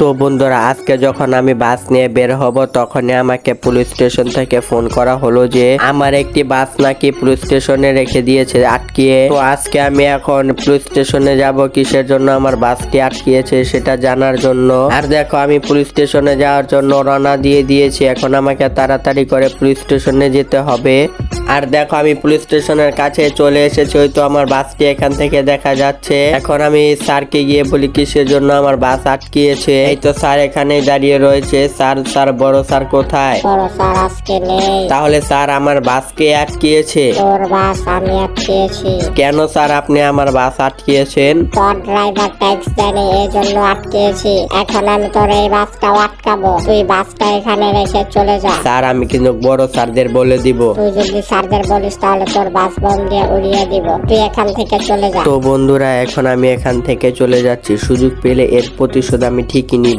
তো বন্ধুরা, আজকে যখন আমি বাস নিয়ে বের হব, তখনই আমাকে পুলিশ স্টেশন থেকে ফোন করা হলো যে, আমার একটি বাস নাকি পুলিশ স্টেশনে রেখে দিয়েছে, আটকিয়ে। তো আজকে আমি এখন পুলিশ স্টেশনে যাব, কিসের জন্য আমার বাসটি আটকিয়েছে সেটা জানার জন্য। আর দেখো, আমি পুলিশ স্টেশনে যাওয়ার জন্য রওনা দিয়ে দিয়েছি, এখন আমাকে তাড়াতাড়ি করে পুলিশ স্টেশনে যেতে হবে। আর দেখো আমি পুলিশ স্টেশনের কাছে চলে এসেছি হয়তো তো আমার বাসটি এখান থেকে দেখা যাচ্ছে। এখন আমি স্যারকে গিয়ে বলি কিসের জন্য আমার বাস আটকিয়েছে? এই তো স্যার এখানেই দাঁড়িয়ে রয়েছে। স্যার স্যার বড় স্যার কোথায়? বড় স্যার আজকে নেই। তাহলে স্যার আমার বাসকে আটকিয়েছে? তোর বাস আমি কেন স্যার আপনি আমার বাস আটকিয়েছেন? তোর ড্রাইভার ট্যাক্স দেয়নি এই জন্য আটকেছি এখন আমি তোর এই বাসটাও আটকাবো। তুই বাসটা এখানে রেখে চলে যা। স্যার আমি কিন্তু বড় স্যারদের বলে দিব। তুই যদি স্যারদের বলিস তাহলে তোর বাস বম দিয়ে উড়িয়ে দিব। তুই এখান থেকে চলে যা। তো বন্ধুরা, এখন আমি এখান থেকে চলে যাচ্ছি। সুযোগ পেলে এর প্রতিশোধ আমি ঠিকই নিব।